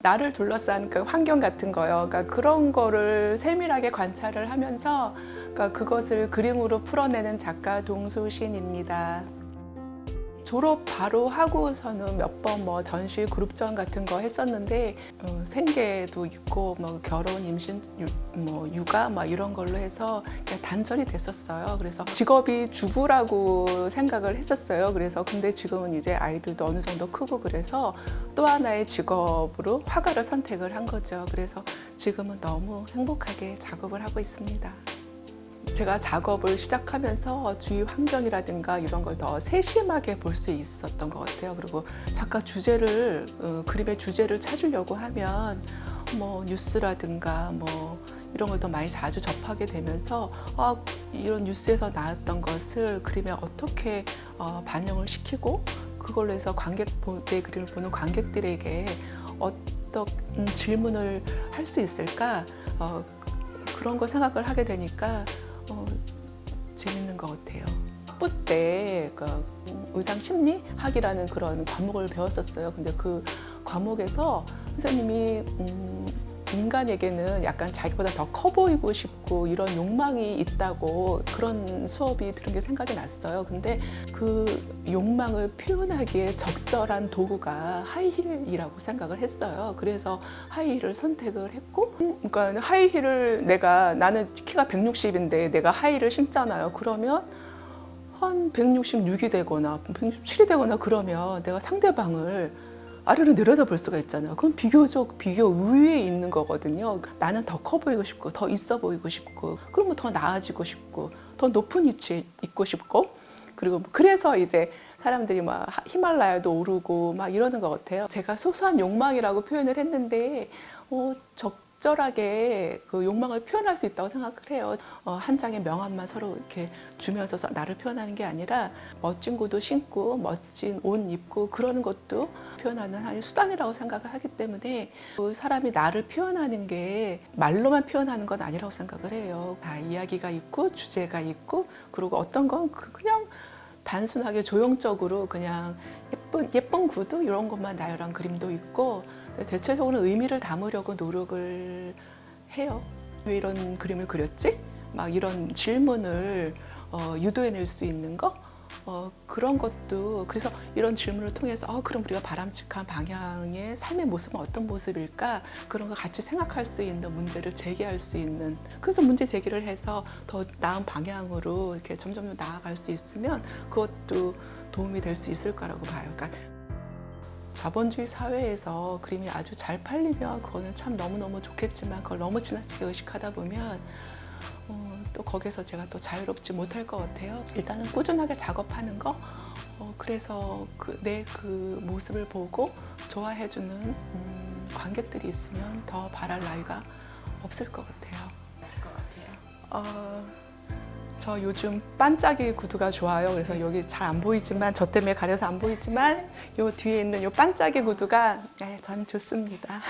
나를 둘러싼 그 환경 같은 거요. 그러니까 그런 거를 세밀하게 관찰을 하면서 그러니까 그것을 그림으로 풀어내는 작가 동수신입니다. 졸업 바로 하고서는 몇 번 뭐 전시 그룹전 같은 거 했었는데 어, 생계도 있고 뭐 결혼 임신 유, 뭐 육아 막 이런 걸로 해서 그냥 단절이 됐었어요. 그래서 직업이 주부라고 생각을 했었어요. 그래서 근데 지금은 이제 아이들도 어느 정도 크고 그래서 또 하나의 직업으로 화가를 선택을 한 거죠. 그래서 지금은 너무 행복하게 작업을 하고 있습니다. 제가 작업을 시작하면서 주위 환경이라든가 이런 걸 더 세심하게 볼 수 있었던 것 같아요. 그리고 작가 주제를 어, 그림의 주제를 찾으려고 하면 뭐 뉴스라든가 뭐 이런 걸 더 많이 자주 접하게 되면서 아, 이런 뉴스에서 나왔던 것을 그림에 어떻게 어, 반영을 시키고 그걸로 해서 관객 보- 내 그림을 보는 관객들에게 어떤 질문을 할 수 있을까 어, 그런 거 생각을 하게 되니까 것 같아요. 학부 때 그, 의상 심리학이라는 그런 과목을 배웠었어요. 근데 그 과목에서 선생님이 음, 인간에게는 약간 자기보다 더 커 보이고 싶고 이런 욕망이 있다고 그런 수업이 들은 게 생각이 났어요. 근데 그 욕망을 표현하기에 적절한 도구가 하이힐이라고 생각을 했어요. 그래서 하이힐을 선택을 했고, 그러니까 하이힐을 내가 나는 키가 160인데 내가 하이힐을 신잖아요. 그러면 한 166이 되거나 167이 되거나 그러면 내가 상대방을 아래로 내려다 볼 수가 있잖아요. 그럼 비교적 비교 우위에 있는 거거든요. 나는 더 커 보이고 싶고 더 있어 보이고 싶고 그러면 더 나아지고 싶고 더 높은 위치에 있고 싶고 그리고 그래서 이제 사람들이 막 히말라야도 오르고 막 이러는 것 같아요. 제가 소소한 욕망이라고 표현을 했는데 어, 적 절하게 그 욕망을 표현할 수 있다고 생각을 해요. 어, 한 장의 명함만 서로 이렇게 주면서 서- 나를 표현하는 게 아니라 멋진 구두 신고 멋진 옷 입고 그러는 것도 표현하는 하나의 수단이라고 생각을 하기 때문에 그 사람이 나를 표현하는 게 말로만 표현하는 건 아니라고 생각을 해요. 다 이야기가 있고 주제가 있고 그리고 어떤 건 그- 그냥 단순하게 조형적으로 그냥 예쁜 예쁜 구두 이런 것만 나열한 그림도 있고 대체적으로 의미를 담으려고 노력을 해요. 왜 이런 그림을 그렸지? 막 이런 질문을 어, 유도해낼 수 있는 거 어, 그런 것도 그래서 이런 질문을 통해서 어, 그럼 우리가 바람직한 방향의 삶의 모습은 어떤 모습일까 그런 거 같이 생각할 수 있는 문제를 제기할 수 있는 그래서 문제 제기를 해서 더 나은 방향으로 이렇게 점점 나아갈 수 있으면 그것도 도움이 될 수 있을 거라고 봐요. 그러니까 자본주의 사회에서 그림이 아주 잘 팔리면 그거는 참 너무너무 좋겠지만 그걸 너무 지나치게 의식하다 보면 어, 또 거기서 제가 또 자유롭지 못할 것 같아요. 일단은 꾸준하게 작업하는 거. 어, 그래서 내그 모습을 보고 좋아해주는 음, 관객들이 있으면 더 바랄 나위가 없을 것 같아요. 하실 것 같아요. 어, 저 요즘 반짝이 구두가 좋아요. 그래서 여기 잘 안 보이지만 저 때문에 가려서 안 보이지만 요 뒤에 있는 요 반짝이 구두가 네, 저는 좋습니다.